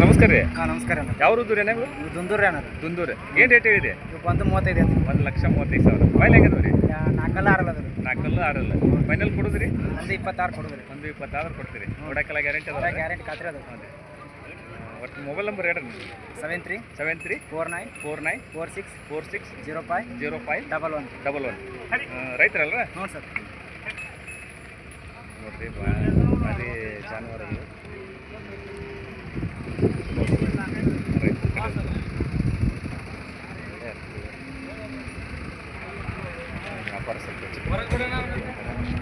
ನಮಸ್ಕಾರ ರೀ. ಹಾಂ ನಮಸ್ಕಾರ ಅಣ್ಣ. ಯಾವ ಊರು ರೀ ನೀವು? ದುಂದೂರಿ ಅಣ್ಣ ದುಂದೂರು ಏನು ರೇಟ್ ಹೇಳಿದೆ ಒಂದು ಮೂವತ್ತೈದು ಐತಿ. ಒಂದು ಲಕ್ಷ ಮೂವತ್ತೈದು ಸಾವಿರ. ಫೈನಲ್ ಹೆಂಗದ ರೀ? ನಾಲ್ಕಲ್ಲ ಆರಲ್ಲ ಅದು. ನಾಲ್ಕಲ್ಲ ಆರಲ್ಲ. ಫೈನಲ್ ಕೊಡೋದ್ರಿ? ಒಂದು ಇಪ್ಪತ್ತಾರು ಕೊಡೋದ್ರಿ ಒಂದು ಇಪ್ಪತ್ತಾರು ಕೊಡ್ತೀರಿ. ನೋಡಕ್ಕೆಲ್ಲ ಗ್ಯಾರಂಟಿ ಅದ ಗ್ಯಾರಂಟಿ ಖಾತ್ರಿ ಅದು. ಒಟ್ಟು ಮೊಬೈಲ್ ನಂಬರ್ ಹೇಳಿ seven three seven three four nine four nine four six four six zero five zero five double one. Double one. ರೈತರಲ್ವ? ನೋಡಿ ಸರ್. ನೋಡ್ರಿ ಭಾರಿ ಜಾನುವಾರುಗಳು.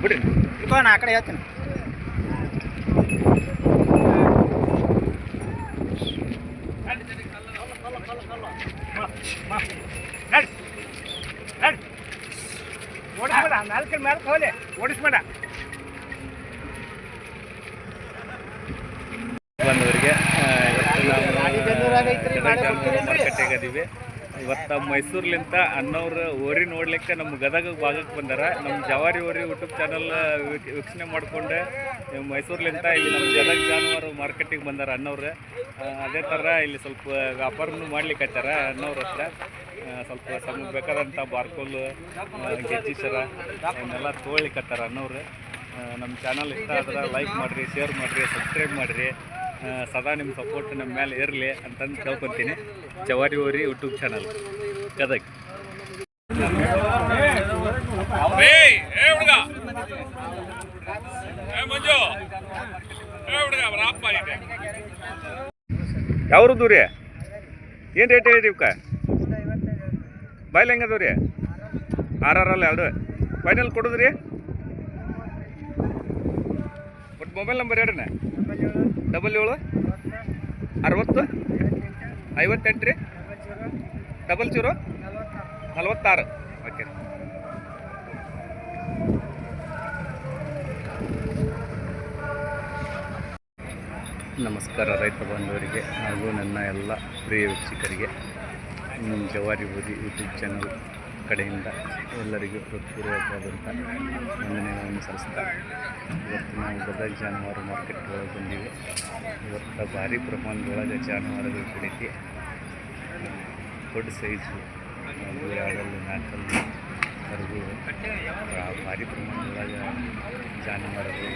ಬಿಡ್ರಿ ಇಪ್ಪ ನಾ ಆ ಕಡೆ ಹೇಳ್ತೀನಿ ಓಡಿಸ್ಬೇಡ ನಾಲ್ಕು ಮೇಲೆ ಹೋಗಲಿ ಓಡಿಸ್ಬೇಡ ಬಂದವರಿಗೆ ಆ, ಇವತ್ತು ನಾವು ಗಾಡಿ ಬೆಂಗಳೂರಾಗ ಐತ್ರಿ, ನಾಳೆ ಗದಗ ಬರ್ತೀರೇನ್ರಿ? ಮಾರ್ಕೆಟಿಗೆ ಅದೀವಿ. ಇವತ್ತು ಮೈಸೂರ್ಲಿಂತ ಅಣ್ಣವ್ರ ಓರಿ ನೋಡ್ಲಿಕ್ಕೆ ನಮ್ಮ ಗದಗ ಭಾಗಕ್ಕೆ ಬಂದಾರ. ನಮ್ಮ ಜವಾರಿ ಓರಿ ಯೂಟ್ಯೂಬ್ ಚಾನಲ್ ವೀಕ್ಷಣೆ ಮಾಡ್ಕೊಂಡು. ಮೈಸೂರ್ಲಿಂತ ಇಲ್ಲಿ ನಮ್ಮ ಗದಗ ಜಾನುವಾರು ಮಾರ್ಕೆಟಿಗೆ ಬಂದಾರ ಅನ್ನೋರು ಅದೇ ಥರ ಇಲ್ಲಿ ಸ್ವಲ್ಪ ವ್ಯಾಪಾರನೂ ಮಾಡ್ಲಿಕ್ಕೆ ಹತ್ತಾರ ಅಣ್ಣವ್ರ ಹತ್ರ. ಸ್ವಲ್ಪ ಸಮ ಬೇಕಾದಂಥ ಬಾರ್ಕೋಲು ಗೆಜ್ಜಿಸರ ಇವನ್ನೆಲ್ಲ ತೊಗೊಳ್ಲಿಕ್ಕತ್ತಾರ ಅನ್ನೋರು ನಮ್ಮ ಚಾನಲ್ ಇಷ್ಟ ಆದ್ರೆ ಲೈಕ್ ಮಾಡಿರಿ ಶೇರ್ ಮಾಡಿರಿ ಸಬ್ಸ್ಕ್ರೈಬ್ ಮಾಡಿರಿ. ಸದಾ ನಿಮ್ಮ ಸಪೋರ್ಟ್ ನಮ್ಮ ಮೇಲೆ ಇರಲಿ ಅಂತಂದು ಕೇಳ್ಕೊತೀನಿ. ಜವಾರಿ ಓರಿ ಯೂಟ್ಯೂಬ್ ಚಾನಲ್ ಗದಗ್. ಯಾವ್ರು ದೂರಿ ಏನು ರೇಟ್ ಹೇಳಿರಿ ಇವಕ್ಕ? ಹೆಂಗ ದೂರಿ ರೀ ಆರ್ ಆರ್ ಅಲ್ಲ ಎರಡು ಫೈನಲ್ ಕೊಡುದ್ರಿ? ಒಟ್ಟು ಮೊಬೈಲ್ ನಂಬರ್ ಹೇಳ್ರಿ ಡಬಲ್ ಏಳು? ಅರವತ್ತು? ಐವತ್ತೆಂಟು ರೀ ಡಬಲ್ ಜೀರೋ? ನಲವತ್ತಾರು. ಓಕೆ. ನಮಸ್ಕಾರ ರೈತ ಬಾಂಧವರಿಗೆ ಹಾಗೂ ನನ್ನ ಎಲ್ಲ ಪ್ರಿಯ ವೀಕ್ಷಕರಿಗೆ. ಜವಾರಿ ಊರಿ ಯೂಟ್ಯೂಬ್ ಚಾನಲ್ ಕಡೆಯಿಂದ ಎಲ್ಲರಿಗೂ ಹೃತ್ಪೂರ್ವಕವಾದಂಥ ವಂದನೆಗಳನ್ನು ಸಲ್ಲಿಸ್ತಾ ಇವತ್ತು ನಾವು ಗದಗ ಜಾನುವಾರು ಮಾರ್ಕೆಟ್ ಒಳಗೆ ಬಂದಿವೆ. ಇವತ್ತು ಭಾರಿ ಪ್ರಮಾಣದೊಳಗೆ ಜಾನುವಾರುಗಳು ಕಡಿತಿ ದೊಡ್ಡ ಸೈಜು ಎರಡಲ್ಲಿ ನಾಲ್ಕಲ್ಲಿ ಭಾರಿ ಪ್ರಮಾಣದೊಳಗೆ ಜಾನುವಾರುಗಳು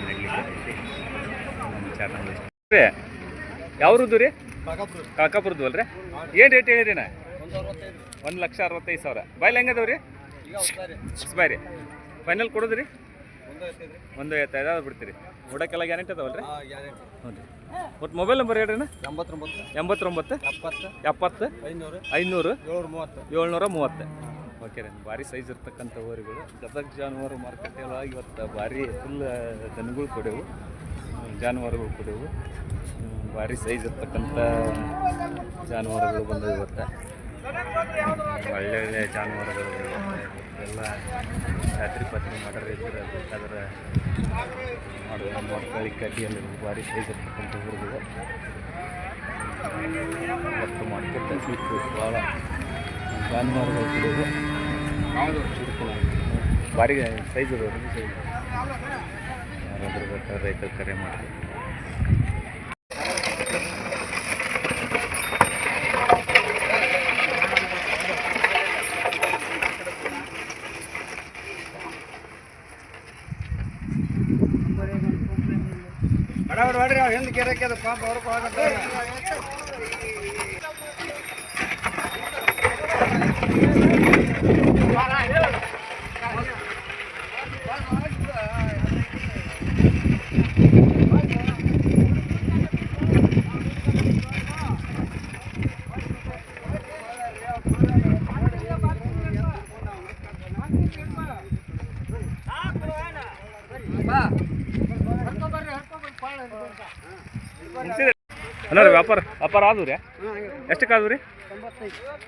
ನಡೀಲಿಕ್ಕೆ ನಮ್ಮ ಚಾನಲ್ ಯಾವ್ರದ್ದು ರೀ? ಕಾಕಾಪುರದ್ದು. ಅಲ್ರಿ? ಏನು ರೇಟ್ ಹೇಳಿರಿ ನಾ ಒಂದು ಲಕ್ಷ ಅರವತ್ತೈದು ಸಾವಿರ. ಬಾಯ್ಲ್ ಹೆಂಗದವ್ ರೀ ಬಾಯ್ ರೀ ಫೈನಲ್ ಕೊಡೋದ್ರಿ? ಒಂದು ಐವತ್ತೈದು ಅದು ಬಿಡ್ತೀರಿ. ನೋಡೋಕ್ಕೆಲ್ಲ ಗ್ಯಾರಂಟಿ ಅದಾವಲ್ಲ ರೀ ಹ್ಞೂ ರೀ ಒಟ್ಟು ಮೊಬೈಲ್ ನಂಬರ್ ಹೇಳ್ರಿ ಎಂಬತ್ತೊಂಬತ್ತು. ಎಂಬತ್ತೊಂಬತ್ತು. ಎಪ್ಪತ್ತು. ಎಪ್ಪತ್ತು. ಐನೂರು. ಐನೂರು. ಏಳ್ನೂರ ಮೂವತ್ತು. ಏಳ್ನೂರ ಮೂವತ್ತು. ಓಕೆ ರೀ ಭಾರಿ ಸೈಜ್ ಇರ್ತಕ್ಕಂಥ ಹೋರಿಗಳು ಗದಗ ಜಾನುವಾರು ಮಾರ್ಕೆಟ್ ಒಳಗೆ ಇವತ್ತು ಭಾರಿ ಫುಲ್ ದನಗಳು ಕೊಡೆವು. ಜಾನುವಾರುಗಳು ಕೊಡೆವು. ಭಾರಿ ಸೈಜ್ ಇರ್ತಕ್ಕಂಥ ಜಾನುವಾರುಗಳು ಬಂದವು ಇವತ್ತು. ಒಳ್ಳೆ ಒಳ್ಳೆ ಜಾನುವಾರುಗಳು ಎಲ್ಲ ರಾತ್ರಿ ಪತ್ನಿ ಮಾಡೋರು ಇದ್ರೆ ಬೇಕಾದ್ರೆ ನಮ್ಮ ಮಕ್ಕಳಿ ಕಡ್ಡಿಯಲ್ಲಿ ಭಾರಿ ಸೈಜ್ ಇರ್ತಕ್ಕಂಥ ಮತ್ತು ಇವತ್ತು ಮಾರ್ಕೆಟ್ ಸಿಕ್ಕು ಭಾಳ ಜಾನುವಾರುಗಳು ಕೊಡೋದು ಭಾರಿ ಸೈಜ್ ಇರೋದು ಸೈಜ್. ಯಾರಾದ್ರೂ ಬೇಕಾದ್ರೆ ರೈತರು ಕರೆ ಮಾಡಿ. ಹೊಡ್ರಿ ಅವ್ರು ಹಿಂದೆ ಗಿರಕ್ಕೆ ಅದು ಪಾಪ ಅವ್ರಿಗೆ ಹೋಗತ್ತೆ ಅಲ್ಲ ರೀ, ವ್ಯಾಪಾರ ವ್ಯಾಪಾರ ಆದವು ರೀ? ಎಷ್ಟಕ್ಕೆ ಆದವು ರೀ?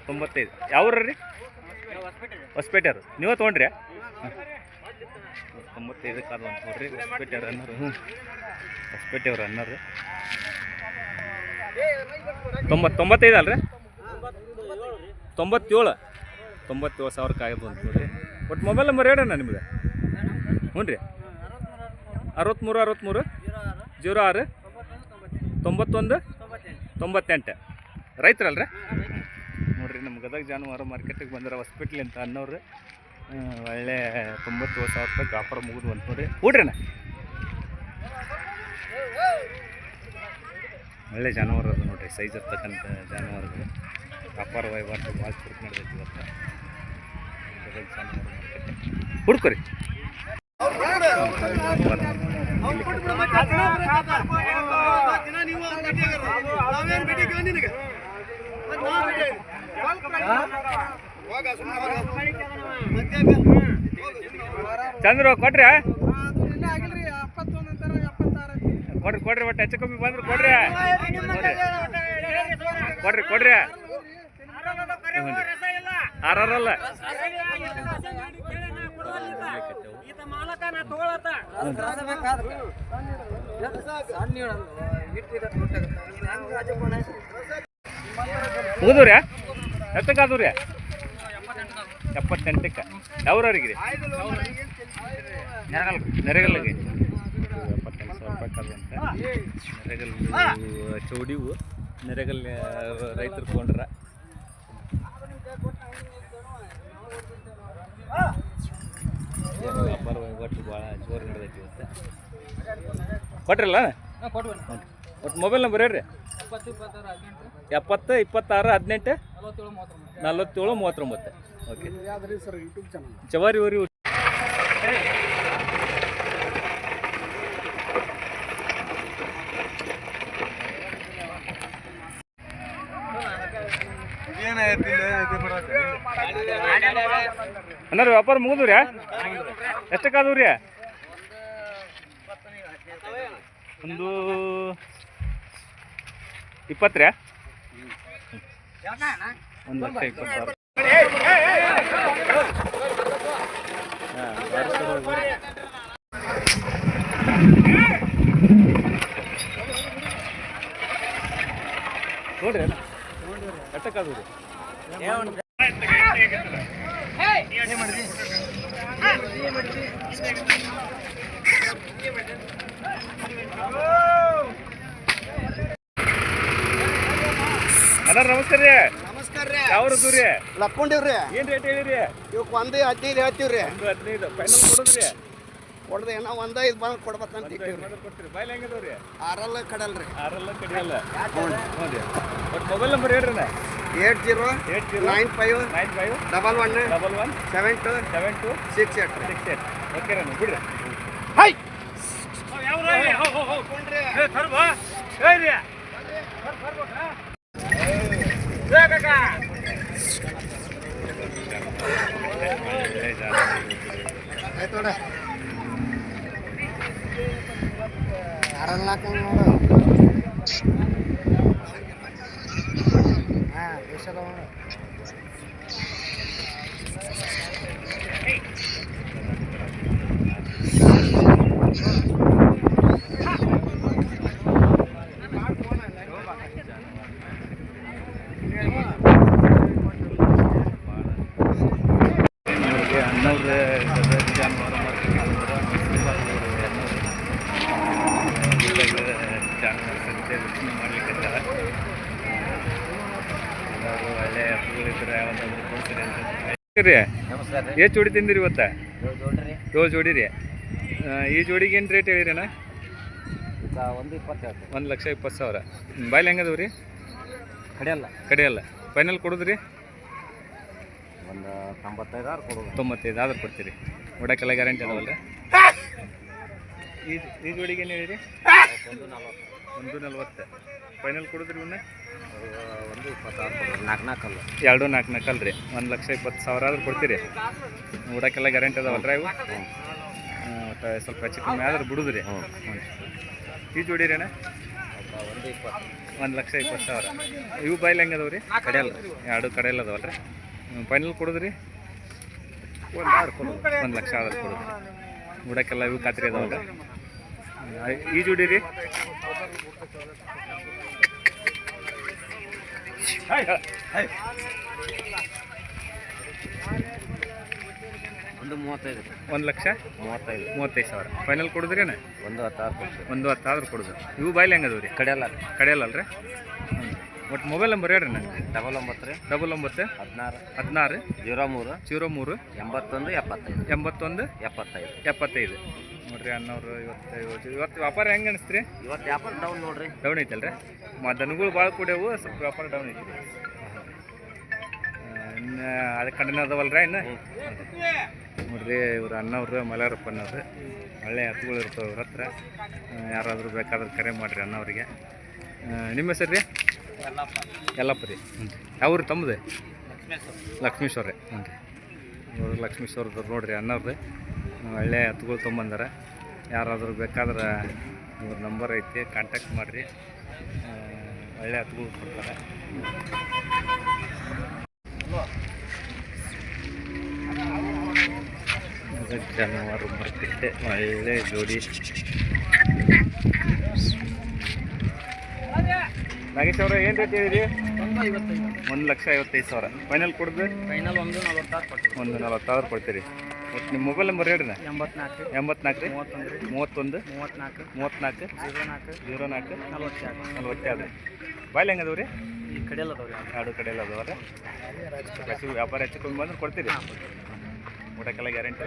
ತೊಂಬತ್ತೈದು. ಯಾವ್ರ ರೀ? ಹೊಸಪೇಟೆ ಅದು ನೀವೇ ತೊಗೊಂಡ್ರಿ? ತೊಂಬತ್ತೈದಕ್ಕೆ ಅದು ಅಂತ ನೋಡ್ರಿ ಹೊಸಪೇಟೆ ಅವ್ರು ಅನ್ನೋರು. ಹ್ಞೂ ಹೊಸಪೇಟೆ ಅವ್ರು ಅನ್ನೋರು. ತೊಂಬತ್ತು ತೊಂಬತ್ತೈದು ಅಲ್ರಿ? ತೊಂಬತ್ತೇಳು. ತೊಂಬತ್ತೇಳು ಸಾವಿರಕ್ಕೆ ಆಗ್ಯದು ಅಂತ ನೋಡ್ರಿ. ಒಟ್ಟು ಮೊಬೈಲ್ ನಂಬರ್ ಹೇಳಣ್ಣ ನಿಮ್ಗೆ ಹ್ಞೂ ರೀ ಅರವತ್ತ್ಮೂರು ಅರವತ್ತ್ಮೂರು ಜೀರೋ ಆರು. ತೊಂಬತ್ತೊಂದು? ತೊಂಬತ್ತೆಂಟು. ರೈತರಲ್ರಿ? ನೋಡ್ರಿ ನಮ್ಮ ಗದಗ ಜಾನುವಾರು ಮಾರ್ಕೆಟಿಗೆ ಬಂದಿರೋ ಹಾಸ್ಪಿಟ್ಲ್ ಅಂತ ಅನ್ನೋರು ಒಳ್ಳೆ ತೊಂಬತ್ತೇಳು ಸಾವಿರ ರೂಪಾಯಿ ವ್ಯಾಪಾರ ಮುಗಿದು ಬಂತು ನೋಡ್ರಿ ಊಡ್ರಿನ ಒಳ್ಳೆ ಜಾನುವಾರು ಅದು ನೋಡ್ರಿ ಸೈಜ್ ಇರ್ತಕ್ಕಂಥ ಜಾನುವಾರುಗಳು ವ್ಯಾಪಾರ ವಹಿವಾಟು ಭಾಳ ಚುರುಕು ನಡೆದೈತಿ ಇವತ್ತು. ಗದಗ ಜಾನುವಾರು ಮಾರ್ಕೆಟ್. ಹುಡ್ಕೊರಿ. ಚಂದ್ರು ಕೊಟ್ರಿ ಕೊಡ್ರಿ ಕೊಡ್ರಿ ಒಟ್ಟು ಹೆಚ್ಚು ಕಮ್ಮಿ ಬಂದ್ರು ಕೊಡ್ರಿ. ಕೊಡ್ರಿ. ಕೊಡ್ರಿ ಆರಲ್ಲ ಮುಗಿದ್ರಿ ಎಷ್ಟಕ್ಕಾದ್ರಿ ಎಪ್ಪತ್ತೆಂಟಕ್ಕೆ. ಯಾವ್ರವ್ರಿಗೆ ನೆರೆಗಲ್ಗೆ ಎಪ್ಪತ್ತೆಂಟು ಸಾವಿರ ರೂಪಾಯಿ ಕಾದಂತ ನೆರೆಗಲ್ ಚೌಡಿವು ನೆರೆಗಲ್ ರೈತರು ತಗೊಂಡ್ರ ವ್ಯಾಪಾರ ಒಟ್ಟು ಭಾಳ ಜೋರು ನಡೆದೈತಿ ಇವತ್ತು. ಕೊಟ್ರಲ್ಲ? ಒಟ್ಟು ಮೊಬೈಲ್ ನಂಬರ್ ಹೇಳ್ರಿ. ಎಪ್ಪತ್ತು ಇಪ್ಪತ್ತಾರು ಹದಿನೆಂಟು ನಲ್ವತ್ತೇಳು ಮೂವತ್ತೊಂಬತ್ತು. ಓಕೆ ಜವಾರಿ ಊರಿ ಅನ್ನಾರ ವ್ಯಾಪಾರ ಮುಗಿದ್ರಿ ಎಷ್ಟಕ್ಕಾದವ್ರಿ ಒಂದು ಇಪ್ಪತ್ತರ? ಒಂದು ಲಕ್ಷ ಇಪ್ಪತ್ತು ಸಾವಿರ ಹಾಂ ಬಾರಿಸ್ಕೊಡು. ಅಣ್ಣ ನಮಸ್ಕಾರ ರೀ. ನಮಸ್ಕಾರ ರೀ. ಯಾವ್ರದ್ದು ರೀ ಲಕ್ಕೊಂಡಿವ್ರಿ. ಏನು ರೇಟ್ ಹೇಳಿರಿ? ಇವಕ್ಕೆ ಒಂದು ಹದಿನೈದು ಹೇಳ್ತೀವ್ರಿ ಒಂದು ಹದಿನೈದು. ಫೈನಲ್ ಕೊಡೋದ್ರಿ? ಕೊಡ್ದೆ ಏನೋ ಒಂದು ಇದು ಬಂದು ಕೊಡ್ಬೇಕಂತ ಕೊಡ್ತೀರಿ. ಬಾಯ್ಲಿ ಹೆಂಗದವ್ರಿ? ಆರಲ್ಲ ಕಡಲ್ರಿ. ಆರಲ್ಲ ಕಡಿಯಲ್ಲ. ಹ್ಞೂ ರೀ ಒಟ್ಟು ಮೊಬೈಲ್ ನಂಬರ್ ಹೇಳ್ರಿ ನಾ eight zero eight zero nine five nine five double one double one seven two seven two six eight six eight. Okay ರೀ ಬಿಡ್ರಿ. ಹೌದು ಅಂತ ರೀ. ನಮಸ್ಕಾರ ಎಷ್ಟು ಜೋಡಿ ತಿಂದಿರಿ ಇವತ್ತು? ಟೋ ಏಳು ಜೋಡಿ ರೀ. ಈ ಜೋಡಿಗೆ ಏನು ರೇಟ್ ಹೇಳಿರಣ್ಣ ಒಂದು ಇಪ್ಪತ್ತು ಒಂದು ಲಕ್ಷ ಇಪ್ಪತ್ತು ಸಾವಿರ. ಬಾಯ್ಲಿ ಹೆಂಗದವು ರೀ? ಕಡಿಯಲ್ಲ. ಕಡೆಯಲ್ಲ. ಫೈನಲ್ ಕೊಡೋದ್ರಿ? ಒಂದು ತೊಂಬತ್ತೈದು ಆರು ಕೊಡೋದು. ತೊಂಬತ್ತೈದು ಆದ್ರೆ ಕೊಡ್ತೀರಿ. ಉಡಕ್ಕೆಲ್ಲ ಗ್ಯಾರಂಟಿ ಅದಾವಲ್ಲ? ಈ ಈ ಜೋಡಿಗೆ ಏನು ಹೇಳಿರಿ? ಒಂದು ನಲ್ವತ್ತು. ಒಂದು ನಲ್ವತ್ತು. ಫೈನಲ್ ಕೊಡೋದ್ರಿ ಇವನ್ನ? ಒಂದು ಇಪ್ಪತ್ತಾರು ಕೊಡೋದು ನಾಲ್ಕು ನಾಲ್ಕಲ್ಲ ಎರಡು ನಾಲ್ಕು ನಾಲ್ಕಲ್ಲ ರೀ ಒಂದು ಲಕ್ಷ ಇಪ್ಪತ್ತು ಸಾವಿರ ಆದ್ರೆ ಕೊಡ್ತೀರಿ. ಉಡಕ್ಕೆಲ್ಲ ಗ್ಯಾರಂಟಿ ಅದಾವಲ್ಲ ಇವು ಹ್ಮ್, ಒಟ್ಟು ಸ್ವಲ್ಪ ಹೆಚ್ಚು ಕಮ್ಮಿ ಆದ್ರೆ ಬಿಡುದ್ರಿ. ಹ್ಞೂ ಹ್ಞೂ ಈ ಜೋಡಿ ರೀ ಅಣ್ಣ? ಒಂದು ಇಪ್ಪತ್ತು. ಒಂದು ಲಕ್ಷ ಇಪ್ಪತ್ತು ಸಾವಿರ. ಇವು ಬಾಯ್ಲಿ ಹೆಂಗೆ ಅದಾವ್ರಿ? ರೀ ಕಡೆಯಲ್ಲ ಎರಡು ಕಡೆಯಲ್ಲ ಅದಾವಲ್ಲ ರೀ ಫೈನಲ್ ಕೊಡೋದ್ರಿ? ಒಂದು ಆರು ಕೊಡೋದು ಒಂದು ಲಕ್ಷ ಆದ್ರೆ ಕೊಡುದ್ರಿ ಉಡಕ್ಕೆಲ್ಲ ಇವು ಖಾತ್ರಿ ಅದಾವಲ್ಲ ಈ ಜೋಡಿ ರೀ? ಒಂದು ಮೂವತ್ತೈದು. ಒಂದು ಲಕ್ಷ? ಮೂವತ್ತೈದು. ಮೂವತ್ತೈದು ಸಾವಿರ. ಫೈನಲ್ ಕೊಡಿದ್ರೇನೆ? ಒಂದು ಹತ್ತಾರು ಒಂದು ಹತ್ತಾದ್ರೆ ಕೊಡೋದು. ಇವು ಬಾಯ್ಲಿ ಹೆಂಗದವು ರೀ ಕಡೆಯಲ್ಲ ಅಲ್ರಿ? ಹ್ಞೂ ಒಟ್ಟು ಮೊಬೈಲ್ ನಂಬರ್ ಹೇಳ್ರಿ ನನಗೆ ಡಬಲ್ ಒಂಬತ್ತು ರೀ. ಡಬಲ್ ಒಂಬತ್ತು ಹದಿನಾರು. ಹದಿನಾರು ಜೀರೋ ಮೂರು. ಜೀರೋ ಮೂರು ಎಂಬತ್ತೊಂದು ಎಪ್ಪತ್ತೈದು. ಎಂಬತ್ತೊಂದು ಎಪ್ಪತ್ತೈದು. ಎಪ್ಪತ್ತೈದು. ನೋಡ್ರಿ ಅನ್ನೋರು ಇವತ್ತು ಇವತ್ತು ವ್ಯಾಪಾರ ಹೆಂಗೆ ಅನಿಸ್ತ್ರಿ? ಇವತ್ತು ವ್ಯಾಪಾರ ಡೌನ್ ನೋಡ್ರಿ. ಡೌನ್ ಐತಲ್ರಿ? ಮ ದನಗಳು ಭಾಳ ಕೂಡ್ಯಾವು ಸ್ವಲ್ಪ ವ್ಯಾಪಾರ ಡೌನ್ ಐತಿ ಇನ್ನು ಅದಕ್ಕೆ ಕಡಿಮೆ ಅದಾವಲ್ರಿ ಇನ್ನು? ನೋಡ್ರಿ ಇವ್ರು ಅಣ್ಣವ್ರು ಮಲಯಾರಪ್ಪ ಅನ್ನೋರು ಒಳ್ಳೆ ಹತ್ತುಗಳು ಇರ್ತಾವೆ ಅವ್ರ ಹತ್ರ ಯಾರಾದರೂ ಬೇಕಾದ್ರೆ ಕರೆ ಮಾಡಿರಿ ಅಣ್ಣವ್ರಿಗೆ. ನಿಮ್ಮ ಹೆಸರು ರೀ? ಯಲ್ಲಪ್ಪ ರೀ ಹ್ಞೂ ರೀ ಯಾವ್ರು ತಮ್ಮದು ಲಕ್ಷ್ಮೀಶ್ವರ ರೀ ಹ್ಞೂ ರೀ ಇವ್ರು ಲಕ್ಷ್ಮೀಶ್ವರದವ್ರು ನೋಡ್ರಿ ಅನ್ನೋರ್ರಿ ಒಳ್ಳೆ ಹತ್ತುಗಳು ತೊಗೊಂಬಂದಾರ ಯಾರಾದರೂ ಬೇಕಾದ್ರೆ ಇವ್ರ ನಂಬರ್ ಐತಿ ಕಾಂಟ್ಯಾಕ್ಟ್ ಮಾಡಿರಿ ಒಳ್ಳೆ ಹತ್ತುಗಳು ಕೊಡ್ತಾರೆ ಇದು ಜಾನುವಾರು ಮಾರ್ಕೆಟ್ ಒಳ್ಳೆ ಜೋಡಿ ನಾಗೇಶ್ ಅವರ ಏನು ರೇಟ್ ಹೇಳಿರಿ ಒಂದು ಲಕ್ಷ ಐವತ್ತೈದು ಸಾವಿರ. ಫೈನಲ್ ಕೊಡ್ದು? ಫೈನಲ್ ಒಂದು ನಲವತ್ತಾರು ಒಂದು ನಲವತ್ತಾರು ಕೊಡ್ತೀರಿ. ಒಟ್ಟು ನಿಮ್ಮ ಮೊಬೈಲ್ ನಂಬರ್ ಹೇಳ್ರಿ ನಾ. ಎಂಬತ್ನಾಲ್ಕು. ಮೂವತ್ತೊಂದು ಮೂವತ್ತೊಂದು? ಮೂವತ್ತ್ನಾಲ್ಕು ಜೀರೋ ನಾಲ್ಕು ಜೀರೋ ನಾಲ್ಕು ನಲವತ್ತೆರಡು ನಲ್ವತ್ತೆರಡು ಬಾಯ್ಲಿ ಹೆಂಗೆ ಅದಾವೆ ರೀ? ಈ ಕಡೆಯಲ್ಲ ಎರಡು ಕಡೆಯಲ್ಲಿ ಅದಾವ ವ್ಯಾಪಾರ ಹೆಚ್ಚು ಕಮ್ಮಿ ಬಂದ್ರೆ ಕೊಡ್ತೀರಿ. ಊಟಕ್ಕೆಲ್ಲ ಗ್ಯಾರಂಟಿ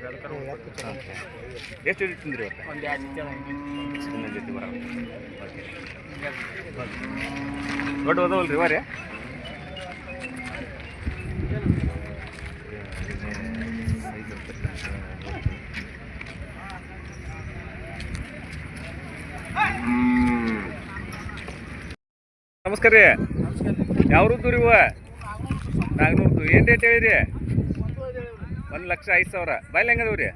ಅದಕ್ಕೆ ಎಷ್ಟು ಜೊತೆ ತಿಂದ್ರಿ ಇವತ್ತು? ಒಂದು ಎರಡು ನಿಮಿಷ ಚಿನ್ನ ಜೊತೆ ಬರೋ ಓಕೆ ದೊಡ್ಡ ಓದವಲ್ರಿ ರೀ. ನಮಸ್ಕಾರ ರೀ. ಯಾವ್ರದ್ದು ರೀ ಇವ? ನಾಲ್ಕುನೂರ್ದು ಏನು ರೇಟ್ ಹೇಳಿರಿ? ಒಂದು ಲಕ್ಷ ಐದು ಸಾವಿರ. ಬಾಯ್ಲಿ ಹೆಂಗದವು ರೀ.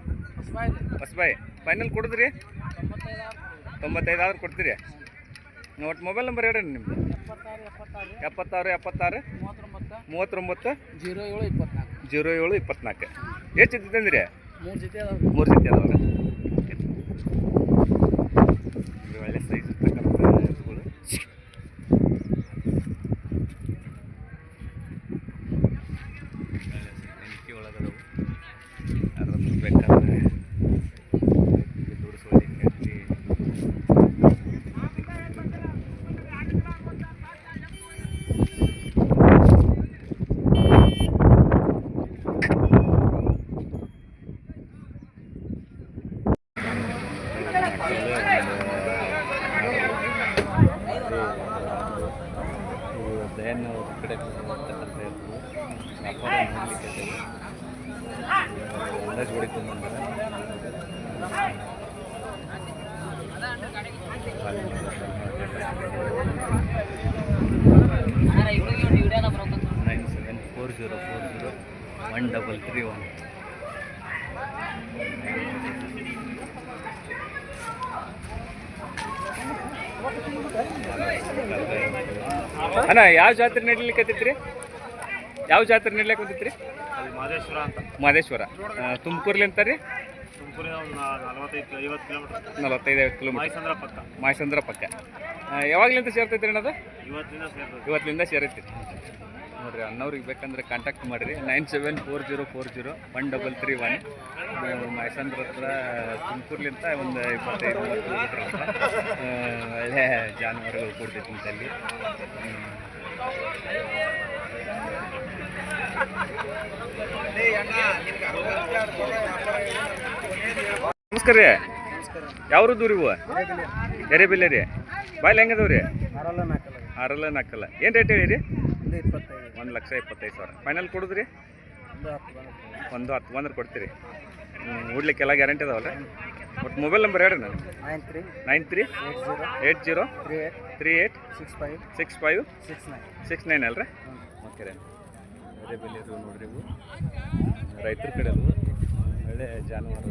ಹೊಸಬಾಯಿ ಫೈನಲ್ ಕೊಡಿದ್ರಿ? ತೊಂಬತ್ತೈದು ಆದ್ರೆ ಕೊಡ್ತೀರಿ? ಒಟ್ಟು ಮೊಬೈಲ್ ನಂಬರ್ ಹೇಳ್ರಿ ನಿಮ್ದು. ಎಪ್ಪತ್ತಾರು ಎಪ್ಪತ್ತಾರು. ಮೂವತ್ತೊಂಬತ್ತು. ಜೀರೋ ಏಳು ಇಪ್ಪತ್ನಾಲ್ಕು. ಜೀರೋ ಏಳು ಇಪ್ಪತ್ನಾಲ್ಕು. ಎಷ್ಟು ಜೊತೆ ತಂದಿರಿ? ಮೂರು ಜೊತೆ ಅದಾವ್ರಿ ಮೂರು ಜೊತೆ ಅದಾವ ಒಳ್ಳೆ ಸೈಜ್ ಇರ್ತಕ್ಕಂಥ ಎತ್ತುಗಳು ಎಣಿಕೆ ಒಳಗದವು ಯಾರಾದ್ರೂ ಬೇಕಾದ್ರೆ ದುಡಿಸ್ಕೊಳ್ಳಿಕ್ಕೆ ಆಗಲಿ ದಯನ್ನ ಅವ್ರ ಕಡೆ ಬರ್ತಕ್ಕಂಥ ಇರ್ತದೆ ವ್ಯಾಪಾರ ಮಾಡಲಿಕ್ಕೆ ಎಲ್ಲ ಜೋಡಿ ತೊಗೊಂಡ್ಬಂದಾರೆ nine seven four zero four zero one double three one ಅಣ್ಣ ಯಾವ ಜಾತ್ರೆ ನಡೀಲಿಕ್ಕೆ ಯಾವ ಜಾತ್ರೆ ನಡ್ಲಿಕ್ಕೆ ಕುಂತೈತ್ರಿ ಮಹದೇಶ್ವರ ಮಾದೇಶ್ವರ ಅಂತ. ಮಾದೇಶ್ವರ. ತುಮಕೂರ್ಲಿ ಅಂತಾರ್ರಿ? ರೀ ತುಮಕೂರಿನ ಒಂದು ನಲವತ್ತೈದು ಐವತ್ತು ಕಿಲೋಮೀಟರ್ ನಲವತ್ತೈದು ಐವತ್ತು ಕಿಲೋಮೀಟರ್ ಮಾಯಸಂದ್ರ ಪಕ್ಕ. ಮಾಯಸಂದ್ರ ಪಕ್ಕ. ಯಾವಾಗ್ಲಿಂದ ಸೇರ್ತೈತ್ರಿ ಅಣ್ಣದು ಇವತ್ತಿನ ಸೇರ್ತದೆ. ಇವತ್ತಿನಿಂದ ಸೇರೈತಿ ನೋಡ್ರಿ ಅಣ್ಣವ್ರಿಗೆ ಬೇಕಂದ್ರೆ ಕಾಂಟ್ಯಾಕ್ಟ್ ಮಾಡಿರಿ. Nine seven four zero four zero one double three one Maisandra ಹತ್ರ ತುಮಕೂರ್ಲಿಂದ ಒಂದು ಇಪ್ಪತ್ತೈದು ಮೂವತ್ತು ಕಿಲೋಮೀಟ್ರ್ ಅಂತ. ಒಳ್ಳೆ ಜಾನುವಾರುಗಳು ಕೊಡ್ತೈತಿ ಅಲ್ಲಿ. ನಮಸ್ಕಾರ. ರೀ ಯಾವ್ರದ್ದು ರೀ ಇವು? ಬಿಲ್ಲ ರೀ ಬಾಯ್ಲಿ ಹೆಂಗದವ್ ರೀ ಆರಲ್ಲ ನಾಲ್ಕಲ್ಲ. ಏನು ರೇಟ್ ಹೇಳಿರಿ? ಒಂದು ಲಕ್ಷ ಇಪ್ಪತ್ತೈದು ಸಾವಿರ. ಫೈನಲ್ ಕೊಡುದ್ರಿ? ಒಂದು ಹತ್ತು. ಬಂದು ಒಂದು ಹತ್ತು ಬಂದ್ರೆ ಕೊಡ್ತೀರಿ ಉಡ್ಲಿಕ್ಕೆಲ್ಲ ಗ್ಯಾರಂಟಿ ಅದಾವಲ್ಲ? ಒಟ್ಟು ಮೊಬೈಲ್ ನಂಬರ್ ಹೇಳ್ರಿ ನಾನು. Nine three nine three eight zero three eight three six five six five six nine six nine ಅಲ್ರಿ? ಓಕೆ ರೀ. ಬೇರೆ ಬೆಲೆ ನೋಡ್ರಿ ರೈತರ ಕಡೆ ಒಳ್ಳೆ ಜಾನುವಾರು.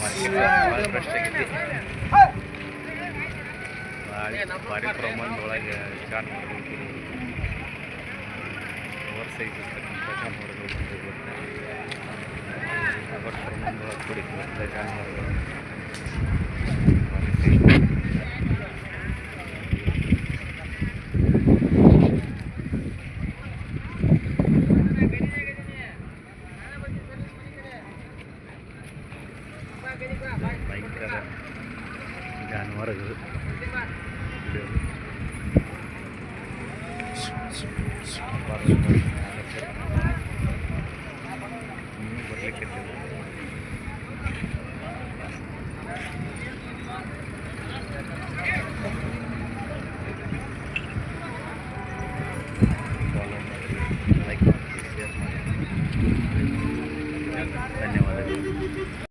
ಮಾರ್ಕೆಟ್ ಭಾಳ ಫ್ರೆಶ್ ಆಗೈತಿ ಭಾಳ ಭಾರಿ ಪ್ರಮಾಣದೊಳಗೆ ಜಾನುವಾರುಗಳು ಕೂಡಿವೆ. ಓವರ್ ಸೈಜ್ ಇರ್ತಕ್ಕಂಥ ಜಾನುವಾರುಗಳು ಬಂದಿರುತ್ತೆ ಅವರ ಪ್ರಮಾಣದೊಳಗೆ ಕೂಡಿರ್ತಕ್ಕಂಥ ಜಾನುವಾರುಗಳು ಭಾರಿ size. ಭಯಂಕರ ಜಾನುವಾರುಗಳು ಹಿಡಿಯೋದು. ವ್ಯಾಪಾರ